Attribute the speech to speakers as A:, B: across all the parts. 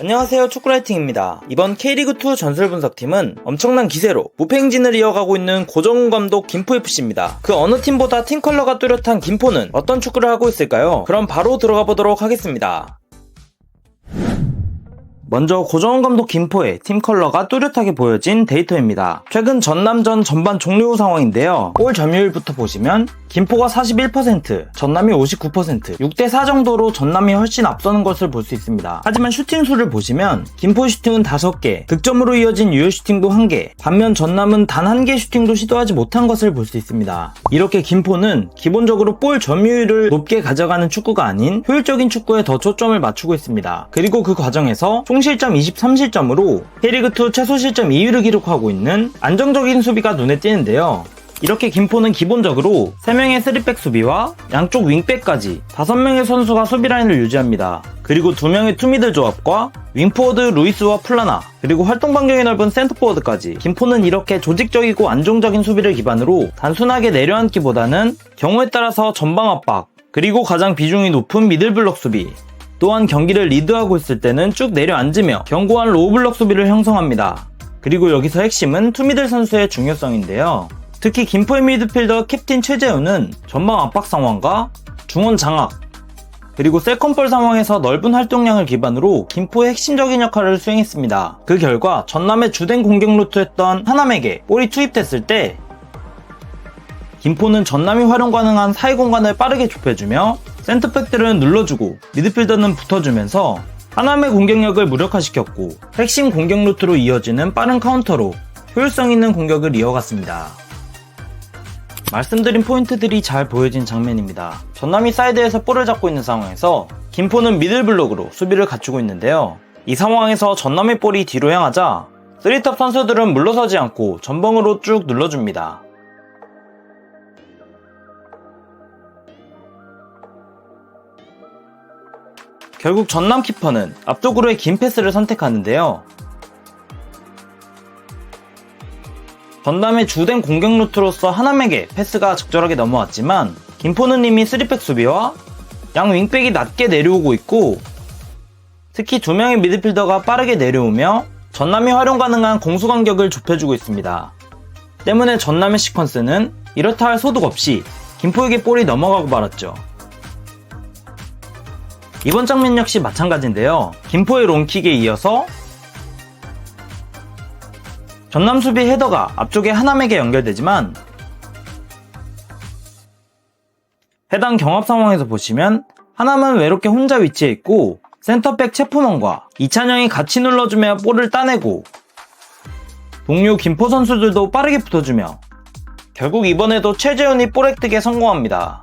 A: 안녕하세요 축구라이팅입니다. 이번 K리그2 전술 분석팀은 엄청난 기세로 무패 행진을 이어가고 있는 고정훈 감독 김포FC입니다. 그 어느 팀보다 팀 컬러가 뚜렷한 김포는 어떤 축구를 하고 있을까요? 그럼 바로 들어가 보도록 하겠습니다. 먼저 고정훈 감독 김포의 팀 컬러가 뚜렷하게 보여진 데이터입니다. 최근 전남전 전반 종료 후 상황인데요. 골 점유율부터 보시면 김포가 41%, 전남이 59%, 6대4 정도로 전남이 훨씬 앞서는 것을 볼 수 있습니다. 하지만 슈팅 수를 보시면 김포 슈팅은 5개, 득점으로 이어진 유효 슈팅도 1개, 반면 전남은 단 1개 슈팅도 시도하지 못한 것을 볼 수 있습니다. 이렇게 김포는 기본적으로 볼 점유율을 높게 가져가는 축구가 아닌 효율적인 축구에 더 초점을 맞추고 있습니다. 그리고 그 과정에서 총 실점 23실점으로 K리그2 최소 실점 2위를 기록하고 있는 안정적인 수비가 눈에 띄는데요. 이렇게 김포는 기본적으로 3명의 3백 수비와 양쪽 윙백까지 5명의 선수가 수비 라인을 유지합니다. 그리고 2명의 투미들 조합과 윙포워드 루이스와 플라나 그리고 활동 반경이 넓은 센터포워드까지 김포는 이렇게 조직적이고 안정적인 수비를 기반으로 단순하게 내려앉기보다는 경우에 따라서 전방 압박 그리고 가장 비중이 높은 미들블럭 수비 또한 경기를 리드하고 있을 때는 쭉 내려앉으며 견고한 로우블럭 수비를 형성합니다. 그리고 여기서 핵심은 투미들 선수의 중요성인데요. 특히 김포의 미드필더 캡틴 최재훈은 전방 압박 상황과 중원 장악 그리고 세컨볼 상황에서 넓은 활동량을 기반으로 김포의 핵심적인 역할을 수행했습니다. 그 결과 전남의 주된 공격 루트였던 하남에게 볼이 투입됐을 때 김포는 전남이 활용 가능한 사이 공간을 빠르게 좁혀주며 센터백들은 눌러주고 미드필더는 붙어주면서 하남의 공격력을 무력화시켰고 핵심 공격 루트로 이어지는 빠른 카운터로 효율성 있는 공격을 이어갔습니다. 말씀드린 포인트들이 잘 보여진 장면입니다. 전남이 사이드에서 볼을 잡고 있는 상황에서 김포는 미들블록으로 수비를 갖추고 있는데요. 이 상황에서 전남의 볼이 뒤로 향하자 3탑 선수들은 물러서지 않고 전방으로 쭉 눌러줍니다. 결국 전남 키퍼는 앞쪽으로의 긴 패스를 선택하는데요. 전남의 주된 공격 루트로서 하남에게 패스가 적절하게 넘어왔지만 김포는 이미 3백 수비와 양 윙백이 낮게 내려오고 있고 특히 두 명의 미드필더가 빠르게 내려오며 전남이 활용 가능한 공수 간격을 좁혀주고 있습니다. 때문에 전남의 시퀀스는 이렇다 할 소득 없이 김포에게 볼이 넘어가고 말았죠. 이번 장면 역시 마찬가지인데요. 김포의 롱킥에 이어서 전남 수비 헤더가 앞쪽에 하남에게 연결되지만 해당 경합 상황에서 보시면 하남은 외롭게 혼자 위치해 있고 센터백 체포먼과 이찬영이 같이 눌러주며 볼을 따내고 동료 김포 선수들도 빠르게 붙어주며 결국 이번에도 최재훈이 볼 획득에 성공합니다.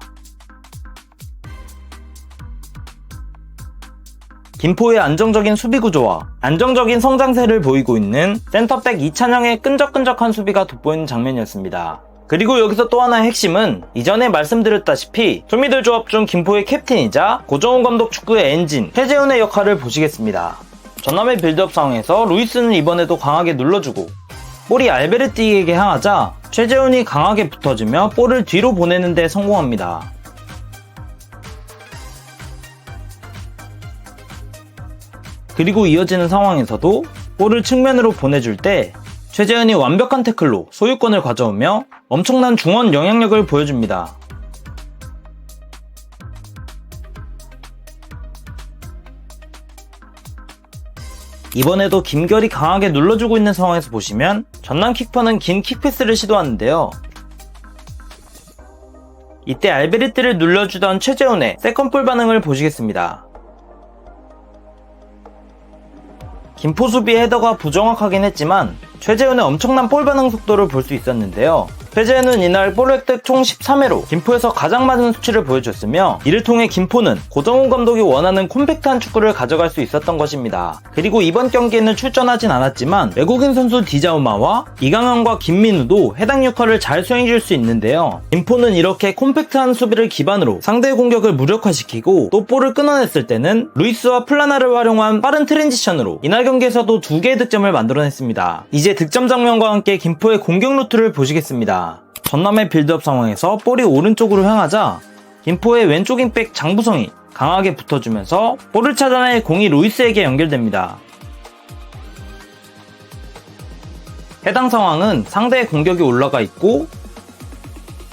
A: 김포의 안정적인 수비 구조와 안정적인 성장세를 보이고 있는 센터백 이찬영의 끈적끈적한 수비가 돋보이는 장면이었습니다. 그리고 여기서 또 하나의 핵심은 이전에 말씀드렸다시피 투미들 조합 중 김포의 캡틴이자 고정훈 감독 축구의 엔진 최재훈의 역할을 보시겠습니다. 전남의 빌드업 상황에서 루이스는 이번에도 강하게 눌러주고 볼이 알베르티에게 향하자 최재훈이 강하게 붙어주며 볼을 뒤로 보내는 데 성공합니다. 그리고 이어지는 상황에서도 볼을 측면으로 보내줄 때 최재현이 완벽한 태클로 소유권을 가져오며 엄청난 중원 영향력을 보여줍니다. 이번에도 김결이 강하게 눌러주고 있는 상황에서 보시면 전남 킥퍼는 긴 킥패스를 시도하는데요. 이때 알베르트를 눌러주던 최재훈의 세컨볼 반응을 보시겠습니다. 김포 수비의 헤더가 부정확하긴 했지만 최재훈의 엄청난 볼 반응 속도를 볼 수 있었는데요. 최재훈은 이날 볼 획득 총 13회로 김포에서 가장 많은 수치를 보여줬으며 이를 통해 김포는 고정훈 감독이 원하는 콤팩트한 축구를 가져갈 수 있었던 것입니다. 그리고 이번 경기에는 출전하진 않았지만 외국인 선수 디자우마와 이강현과 김민우도 해당 역할을 잘 수행해줄 수 있는데요. 김포는 이렇게 콤팩트한 수비를 기반으로 상대의 공격을 무력화시키고 또 볼을 끊어냈을 때는 루이스와 플라나를 활용한 빠른 트랜지션으로 이날 경기에서도 두 개의 득점을 만들어냈습니다. 이제 득점 장면과 함께 김포의 공격 루트를 보시겠습니다. 전남의 빌드업 상황에서 볼이 오른쪽으로 향하자 김포의 왼쪽 인백 장부성이 강하게 붙어주면서 볼을 찾아내 공이 루이스에게 연결됩니다. 해당 상황은 상대의 공격이 올라가 있고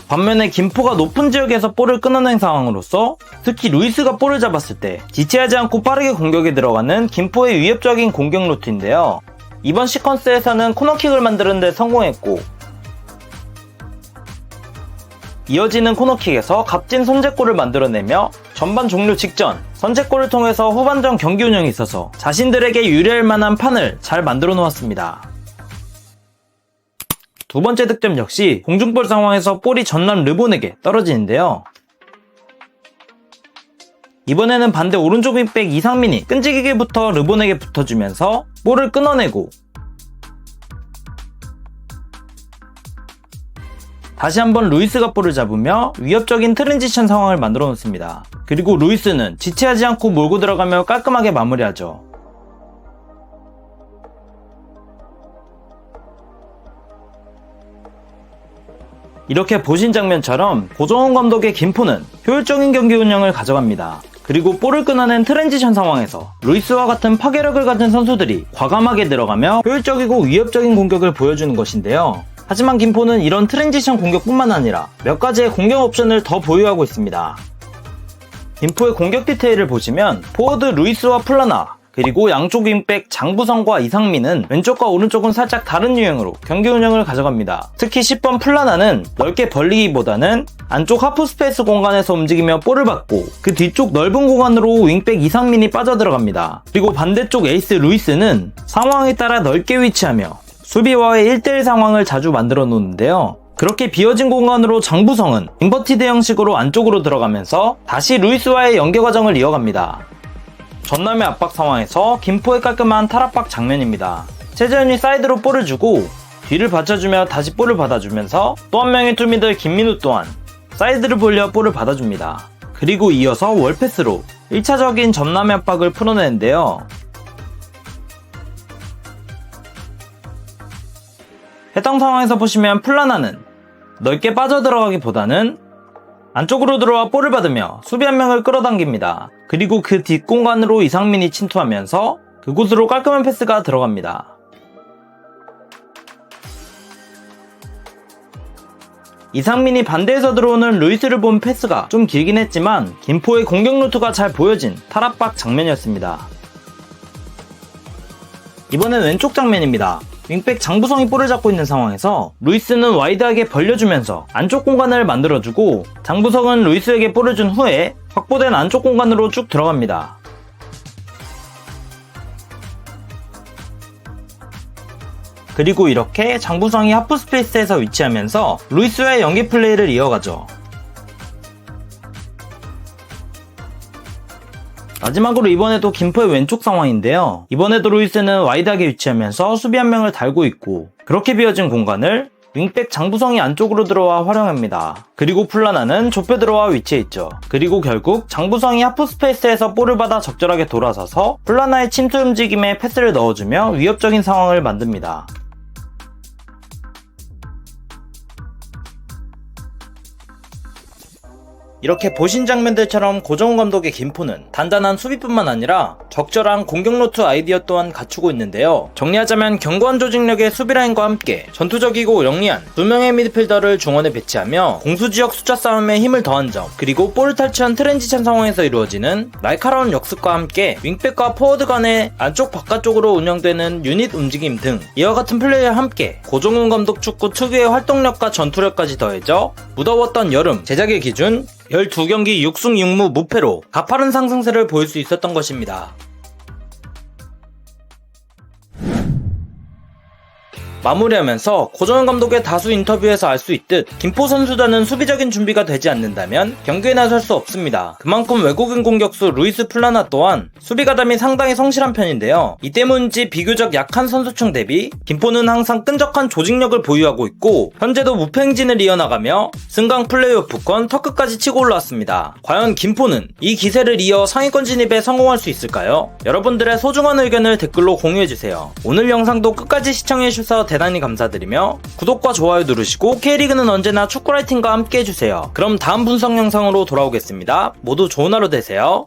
A: 반면에 김포가 높은 지역에서 볼을 끊어낸 상황으로서 특히 루이스가 볼을 잡았을 때 지체하지 않고 빠르게 공격에 들어가는 김포의 위협적인 공격 루트인데요. 이번 시퀀스에서는 코너킥을 만드는 데 성공했고 이어지는 코너킥에서 값진 선제골을 만들어내며 전반 종료 직전 선제골을 통해서 후반전 경기 운영에 있어서 자신들에게 유리할 만한 판을 잘 만들어 놓았습니다. 두 번째 득점 역시 공중볼 상황에서 볼이 전남 르본에게 떨어지는데요. 이번에는 반대 오른쪽 윙백 이상민이 끈질기게부터 르본에게 붙어주면서 볼을 끊어내고 다시 한번 루이스가 볼을 잡으며 위협적인 트랜지션 상황을 만들어 놓습니다. 그리고 루이스는 지체하지 않고 몰고 들어가며 깔끔하게 마무리하죠. 이렇게 보신 장면처럼 고정훈 감독의 김포는 효율적인 경기 운영을 가져갑니다. 그리고 볼을 끊어낸 트랜지션 상황에서 루이스와 같은 파괴력을 가진 선수들이 과감하게 들어가며 효율적이고 위협적인 공격을 보여주는 것인데요. 하지만 김포는 이런 트랜지션 공격뿐만 아니라 몇 가지의 공격 옵션을 더 보유하고 있습니다. 김포의 공격 디테일을 보시면 포워드 루이스와 플라나 그리고 양쪽 윙백 장부성과 이상민은 왼쪽과 오른쪽은 살짝 다른 유형으로 경기 운영을 가져갑니다. 특히 10번 플라나는 넓게 벌리기보다는 안쪽 하프 스페이스 공간에서 움직이며 볼을 받고 그 뒤쪽 넓은 공간으로 윙백 이상민이 빠져들어갑니다. 그리고 반대쪽 에이스 루이스는 상황에 따라 넓게 위치하며 수비와의 1대1 상황을 자주 만들어 놓는데요. 그렇게 비어진 공간으로 장부성은 인버티드 형식으로 안쪽으로 들어가면서 다시 루이스와의 연계 과정을 이어갑니다. 전남의 압박 상황에서 김포의 깔끔한 탈압박 장면입니다. 최재현이 사이드로 볼을 주고 뒤를 받쳐주며 다시 볼을 받아주면서 또 한 명의 투미들 김민우 또한 사이드를 벌려 볼을 받아줍니다. 그리고 이어서 월패스로 1차적인 전남의 압박을 풀어내는데요. 해당 상황에서 보시면 플라나는 넓게 빠져들어가기보다는 안쪽으로 들어와 볼을 받으며 수비 한 명을 끌어당깁니다. 그리고 그 뒷공간으로 이상민이 침투하면서 그곳으로 깔끔한 패스가 들어갑니다. 이상민이 반대에서 들어오는 루이스를 본 패스가 좀 길긴 했지만 김포의 공격 루트가 잘 보여진 탈압박 장면이었습니다. 이번엔 왼쪽 장면입니다. 윙백 장부성이 볼을 잡고 있는 상황에서 루이스는 와이드하게 벌려주면서 안쪽 공간을 만들어주고 장부성은 루이스에게 볼을 준 후에 확보된 안쪽 공간으로 쭉 들어갑니다. 그리고 이렇게 장부성이 하프 스페이스에서 위치하면서 루이스와의 연기 플레이를 이어가죠. 마지막으로 이번에도 김포의 왼쪽 상황인데요. 이번에도 루이스는 와이드하게 위치하면서 수비 한 명을 달고 있고 그렇게 비어진 공간을 윙백 장부성이 안쪽으로 들어와 활용합니다. 그리고 플라나는 좁혀 들어와 위치해 있죠. 그리고 결국 장부성이 하프 스페이스에서 볼을 받아 적절하게 돌아서서 플라나의 침투 움직임에 패스를 넣어주며 위협적인 상황을 만듭니다. 이렇게 보신 장면들처럼 고정훈 감독의 김포는 단단한 수비뿐만 아니라 적절한 공격 노트 아이디어 또한 갖추고 있는데요. 정리하자면 견고한 조직력의 수비라인과 함께 전투적이고 영리한 두 명의 미드필더를 중원에 배치하며 공수 지역 숫자 싸움에 힘을 더한 점 그리고 볼을 탈취한 트랜지션 상황에서 이루어지는 날카로운 역습과 함께 윙백과 포워드 간의 안쪽 바깥쪽으로 운영되는 유닛 움직임 등 이와 같은 플레이와 함께 고정훈 감독 축구 특유의 활동력과 전투력까지 더해져 무더웠던 여름 제작의 기준 12경기 6승 6무 무패로 가파른 상승세를 보일 수 있었던 것입니다. 마무리하면서 고정현 감독의 다수 인터뷰에서 알 수 있듯 김포 선수단은 수비적인 준비가 되지 않는다면 경기에 나설 수 없습니다. 그만큼 외국인 공격수 루이스 플라나 또한 수비 가담이 상당히 성실한 편인데요. 이 때문인지 비교적 약한 선수층 대비 김포는 항상 끈적한 조직력을 보유하고 있고 현재도 무패 행진을 이어나가며 승강 플레이오프권 터크까지 치고 올라왔습니다. 과연 김포는 이 기세를 이어 상위권 진입에 성공할 수 있을까요? 여러분들의 소중한 의견을 댓글로 공유해주세요. 오늘 영상도 끝까지 시청해주셔서 대단히 감사드리며 구독과 좋아요 누르시고 K리그는 언제나 축구라이팅과 함께 해주세요. 그럼 다음 분석 영상으로 돌아오겠습니다. 모두 좋은 하루 되세요.